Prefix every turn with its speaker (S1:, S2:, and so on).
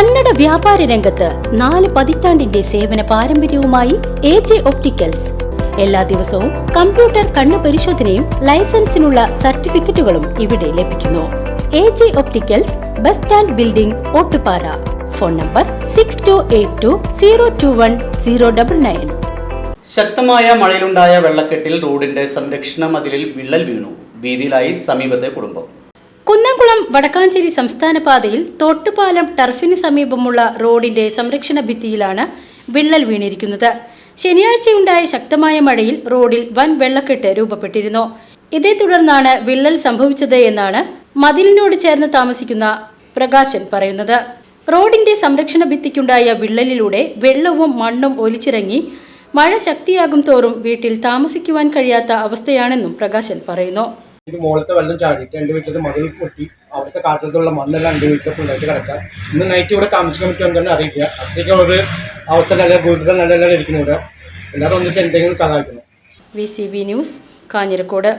S1: കന്നഡ വ്യാപാര രംഗത്ത് നാല് പതിറ്റാണ്ടിന്റെ സേവന പാരമ്പര്യവുമായി എ ജെ ഒപ്റ്റിക്കൽസ്. എല്ലാ ദിവസവും കമ്പ്യൂട്ടർ കണ്ണു പരിശോധനയും ലൈസൻസിനുള്ള സർട്ടിഫിക്കറ്റുകളും ഇവിടെ ലഭിക്കുന്നു. A J opticals bus stand building Ottupara. Phone number six two eight two zero two one zero double nine
S2: ശക്തമായ മഴയിലുണ്ടായ വെള്ളക്കെട്ടിൽ റോഡിന്റെ സംരക്ഷണ മതിലിൽ വിള്ളൽ വീണു. ഭീതിയിലായി സമീപത്തെ കുടുംബം.
S1: കുന്നംകുളം വടക്കാഞ്ചേരി സംസ്ഥാന പാതയിൽ തോട്ടുപാലം ടർഫിന് സമീപമുള്ള റോഡിന്റെ സംരക്ഷണ ഭിത്തിയിലാണ് വിള്ളൽ വീണിരിക്കുന്നത്. ശനിയാഴ്ചയുണ്ടായ ശക്തമായ മഴയിൽ റോഡിൽ വൻ വെള്ളക്കെട്ട് രൂപപ്പെട്ടിരുന്നു. ഇതേ തുടർന്നാണ് വിള്ളൽ സംഭവിച്ചത് എന്നാണ് മതിലിനോട് ചേർന്ന് താമസിക്കുന്ന പ്രകാശൻ പറയുന്നത്. റോഡിന്റെ സംരക്ഷണ ഭിത്തിക്കുണ്ടായ വിള്ളലിലൂടെ വെള്ളവും മണ്ണും ഒലിച്ചിറങ്ങി മഴ ശക്തിയാകും തോറും വീട്ടിൽ താമസിക്കുവാൻ കഴിയാത്ത അവസ്ഥയാണെന്നും പ്രകാശൻ പറയുന്നു.
S3: ഇത് മുകളിലത്തെ വെള്ളം ചാടിയിട്ട് എന്റെ വീട്ടിലത്തെ മതിൽ പൊട്ടി അവിടുത്തെ കാറ്റത്തുള്ള മണ്ണെല്ലാം എന്റെ വീട്ടിൽ ഫുള്ളായിട്ട് കിടക്കാം ഇന്ന് നൈറ്റ് ഇവിടെ താമസിക്കാൻ പറ്റുമെന്ന് തന്നെ അറിയില്ല. അത്രയ്ക്ക് ഒരു അവസ്ഥ നല്ല വീട്ടിൽ നല്ല നല്ല ഇരിക്കുന്നു ഇവിടെ എല്ലാവരും വന്നിട്ട് എന്തെങ്കിലും സഹായിക്കുന്നു
S1: V C B news Kanjirakode.